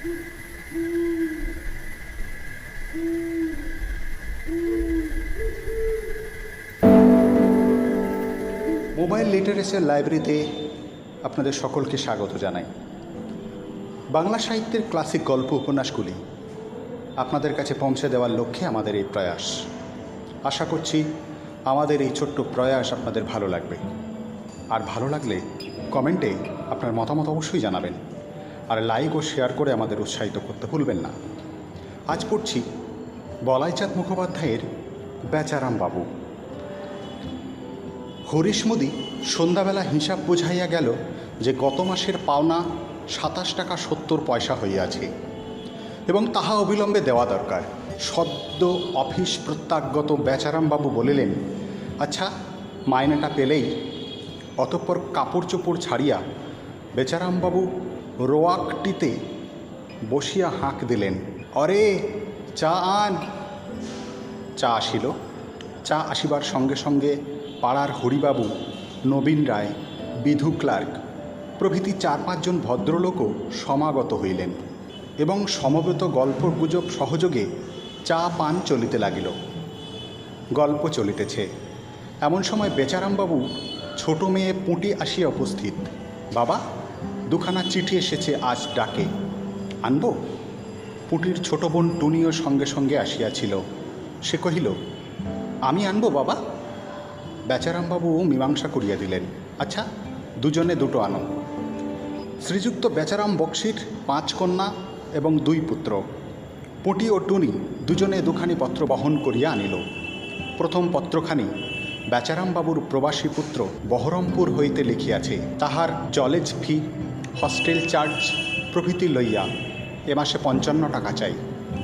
Mobile literature লাইব্রেরিতে আপনাদের সকলকে স্বাগত জানাই। বাংলা সাহিত্যের ক্লাসিক গল্প উপন্যাসগুলি আপনাদের কাছে পৌঁছে দেওয়ার লক্ষ্যে আমাদের এই প্রয়াস। আশা করছি আমাদের এই ছোট্ট প্রয়াস আপনাদের ভালো লাগবে। আর ভালো লাগলে কমেন্টে আপনার মতামত অবশ্যই জানাবেন। আর লাইক ও শেয়ার করে আমাদের উৎসাহিত করতে ভুলবেন না। আজ পড়ছি বলাইচাঁদ মুখোপাধ্যায়ের বেচারাম বাবু। হরিশ মোদি সন্ধ্যাবেলা হিসাব বুঝাইয়া গেল যে গত মাসের পাওনা সাতাশ টাকা সত্তর পয়সা হইয়াছে এবং তাহা অবিলম্বে দেওয়া দরকার। সদ্য অফিস প্রত্যাগত বেচারামবাবু বলিলেন আচ্ছা মাইনেটা পেলেই। অতঃপর কাপড় চোপড় ছাড়িয়া বেচারামবাবু রোয়াকটিতে বসিয়া হাঁক দিলেন, অরে, চা আন। চা আসিল। চা আসিবার সঙ্গে সঙ্গে পাড়ার হরিবাবু, নবীন রায়, বিধু ক্লার্ক প্রভৃতি চার পাঁচজন ভদ্রলোকও সমাগত হইলেন এবং সমবেত গল্প গুজব সহযোগে চা পান চলিতে লাগিল। গল্প চলিতেছে। এমন সময় বেচারামবাবু ছোট মেয়ে পুঁটি আসিয়া উপস্থিত। বাবা দুখানা চিঠি এসেছে আজ ডাকে। আনব? পুঁটির ছোট বোন টুনিও সঙ্গে সঙ্গে আসিয়াছিল। সে কহিল, আমি আনব বাবা? বেচারামবাবু মীমাংসা করিয়া দিলেন আচ্ছা দুজনে দুটো আনো। শ্রীযুক্ত বেচারাম বক্সির পাঁচ কন্যা এবং দুই পুত্র। পুটি ও টুনি দুজনে দুখানি পত্র বহন করিয়া আনিল। প্রথম পত্রখানি, বেচারামবাবুর প্রবাসী পুত্র বহরমপুর হইতে লিখিয়াছে, তাহার জলেজ ফি হস্টেল চার্জ প্রভৃতি লইয়া এ মাসে পঞ্চান্ন টাকা চাই।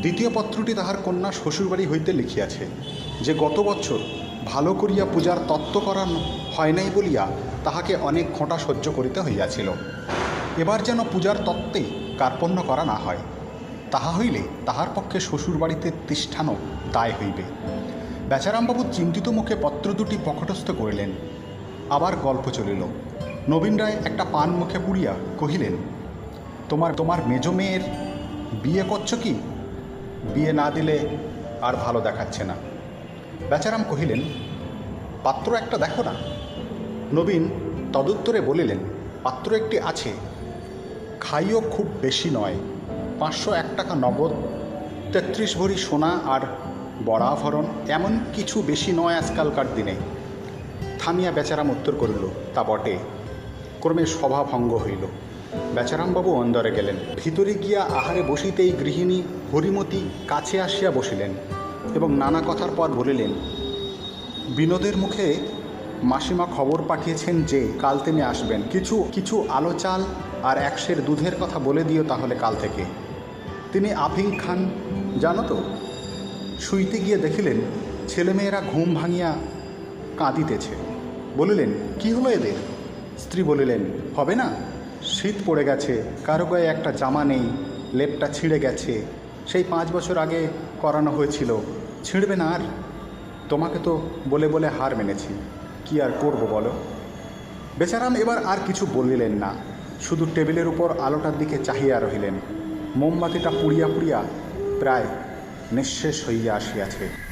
দ্বিতীয় পত্রটি তাহার কন্যা শ্বশুরবাড়ি হইতে লিখিয়াছে যে, গত বছর ভালো করিয়া পূজার তত্ত্ব করান হয় নাই বলিয়া তাহাকে অনেক খোঁটা সহ্য করিতে হইয়াছিল। এবার যেন পূজার তত্ত্বে কার্পণ্য করা না হয়, তাহা হইলে তাহার পক্ষে শ্বশুরবাড়িতে তিষ্ঠানও দায় হইবে। বেচারামবাবু চিন্তিত মুখে পত্র দুটি পকটস্থ করিলেন। আবার গল্প চলিল। নবীন রায় একটা পান মুখে পুড়িয়া কহিলেন, তোমার তোমার মেজ মেয়ের বিয়ে করছ কি? বিয়ে না দিলে আর ভালো দেখাচ্ছে না। বেচারাম কহিলেন, পাত্র একটা দেখো না। নবীন তদুত্তরে বলিলেন, পাত্র একটি আছে। খাইও খুব বেশি নয়, পাঁচশো এক টাকা নগদ, তেত্রিশ ভরি সোনা আর বরাভরণ এমন কিছু বেশি নয় আজকালকার দিনে। থামিয়া বেচারাম উত্তর করিল, তা বটে। ক্রমে সভা ভঙ্গ হইল। বেচারামবাবু অন্দরে গেলেন। ভিতরে গিয়া আহারে বসিতেই গৃহিণী হরিমতি কাছে আসিয়া বসিলেন এবং নানা কথার পর বলিলেন, বিনোদের মুখে মাসিমা খবর পাঠিয়েছেন যে কাল তিনি আসবেন। কিছু কিছু আলো চাল আর একশের দুধের কথা বলে দিও তাহলে কাল থেকে। তিনি আফিং খান, জানো তো? শুইতে গিয়ে দেখিলেন, ছেলেমেয়েরা ঘুম ভাঙিয়া কাঁদিতেছে। বলিলেন, কি হলো এদের? স্ত্রী বলিলেন, হবে না। শীত পড়ে গেছে, কারও গায়ে একটা জামা নেই, লেপটা ছিঁড়ে গেছে। সেই পাঁচ বছর আগে করানো হয়েছিল, ছিঁড়বে না আর? তোমাকে তো বলে বলে হার মেনেছি, কি আর করব বলো? বেচারাম এবার আর কিছু বলিলেন না, শুধু টেবিলের উপর আলোটার দিকে চাহিয়া রহিলেন। মোমবাতিটা পুড়িয়া পুড়িয়া প্রায় নিঃশেষ হইয়া আসিয়াছে।